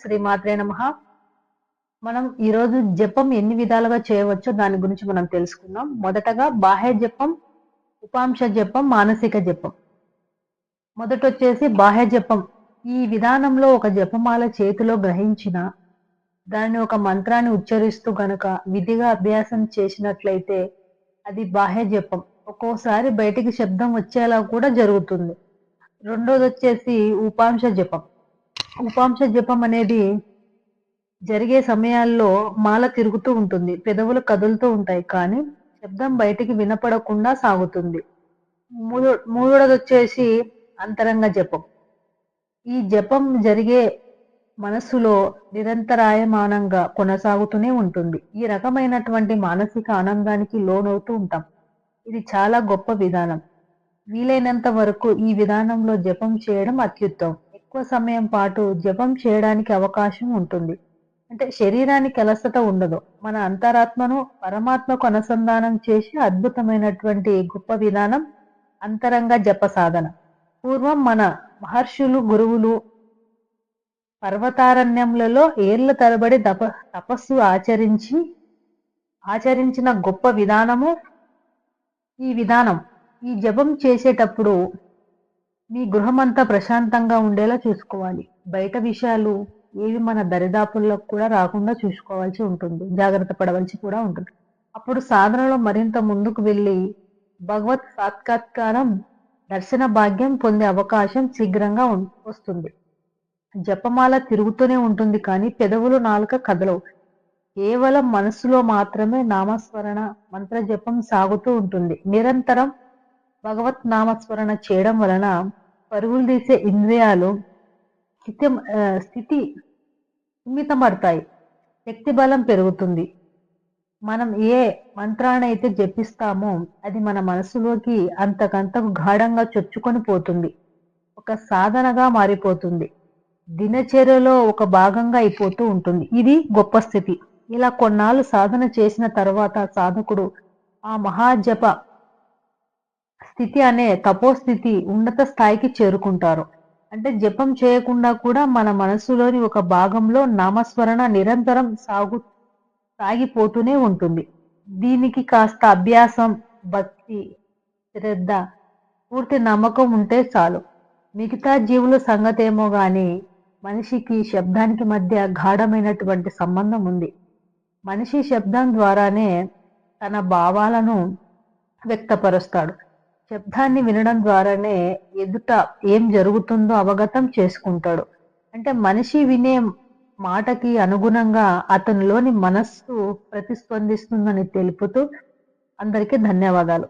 శ్రీ మాత్రే నమ. మనం ఈరోజు జపం ఎన్ని విధాలుగా చేయవచ్చో దాని గురించి మనం తెలుసుకుందాం. మొదటగా బాహ్య జపం ఉపాంశ జపం మానసిక జపం. మొదట వచ్చేసి బాహ్య జపం. ఈ విధానంలో ఒక జపమాల చేతిలో గ్రహించిన దాన్ని ఒక మంత్రాన్ని ఉచ్చరిస్తూ గనక విధిగా అభ్యాసం చేసినట్లయితే అది బాహ్య జపం. ఒక్కోసారి బయటికి శబ్దం వచ్చేలా కూడా జరుగుతుంది. రెండోది వచ్చేసి ఉపాంశ జపం. ఉపాంశ జపం అనేది జరిగే సమయాల్లో మాల తిరుగుతూ ఉంటుంది పెదవులు కదులుతూ ఉంటాయి కానీ శబ్దం బయటికి వినపడకుండా సాగుతుంది. మూడో మూడోది వచ్చేసి అంతరంగ జపం. ఈ జపం జరిగే మనస్సులో నిరంతరాయమానంగా కొనసాగుతూనే ఉంటుంది. ఈ రకమైనటువంటి మానసిక ఆనందానికి లోనవుతూ ఉంటాం. ఇది చాలా గొప్ప విధానం. వీలైనంత వరకు ఈ విధానంలో జపం చేయడం అత్యుత్తమం. ఎక్కువ సమయం పాటు జపం చేయడానికి అవకాశం ఉంటుంది. అంటే శరీరానికి అలసట ఉండదు. మన అంతరాత్మను పరమాత్మకు అనుసంధానం చేసి అద్భుతమైనటువంటి గొప్ప విధానం అంతరంగ జప సాధన. పూర్వం మన మహర్షులు గురువులు పర్వతారణ్యములలో ఏళ్ళ తరబడి తప తపస్సు ఆచరించి ఆచరించిన గొప్ప విధానము ఈ విధానం. ఈ జపం చేసేటప్పుడు మీ గృహమంతా ప్రశాంతంగా ఉండేలా చూసుకోవాలి. బయట విషయాలు ఏవి మన దరిదాపుల్లో కూడా రాకుండా చూసుకోవాల్సి ఉంటుంది. జాగ్రత్త పడవలసి కూడా ఉంటుంది. అప్పుడు సాధనలో మరింత ముందుకు వెళ్ళి భగవత్ సాక్షాత్కారం దర్శన భాగ్యం పొందే అవకాశం శీఘ్రంగా వస్తుంది. జపమాల తిరుగుతూనే ఉంటుంది కానీ పెదవులు నాలుక కదలవు. కేవలం మనసులో మాత్రమే నామస్మరణ మంత్ర జపం సాగుతూ ఉంటుంది. నిరంతరం భగవత్ నామస్మరణ చేయడం వలన పరుగులు తీసే ఇంద్రియాలు స్థితి స్థితి సున్నితపడతాయి శక్తి బలం పెరుగుతుంది. మనం ఏ మంత్రాన్నైతే జపిస్తామో అది మన మనసులోకి అంతకంతకు గాఢంగా చొచ్చుకొని పోతుంది. ఒక సాధనగా మారిపోతుంది. దినచర్యలో ఒక భాగంగా అయిపోతూ ఉంటుంది. ఇది గొప్ప స్థితి. ఇలా కొన్నాళ్ళు సాధన చేసిన తర్వాత సాధకుడు ఆ మహాజప స్థితి అనే తపోస్థితి ఉన్నత స్థాయికి చేరుకుంటారు. అంటే జపం చేయకుండా కూడా మన మనసులోని ఒక భాగంలో నామస్మరణ నిరంతరం సాగు సాగిపోతూనే ఉంటుంది. దీనికి కాస్త అభ్యాసం భక్తి శ్రద్ధ పూర్తి నమ్మకం ఉంటే చాలు. మిగతా జీవుల సంగతేమో కానీ మనిషికి శబ్దానికి మధ్య గాఢమైనటువంటి సంబంధం ఉంది. మనిషి శబ్దం ద్వారానే తన భావాలను వ్యక్తపరుస్తాడు. శబ్దాన్ని వినడం ద్వారానే ఎదుట ఏం జరుగుతుందో అవగతం చేసుకుంటాడు. అంటే మనిషి వినే మాటకి అనుగుణంగా అతనిలోని మనస్సు ప్రతిస్పందిస్తుందని తెలుపుతూ అందరికీ ధన్యవాదాలు.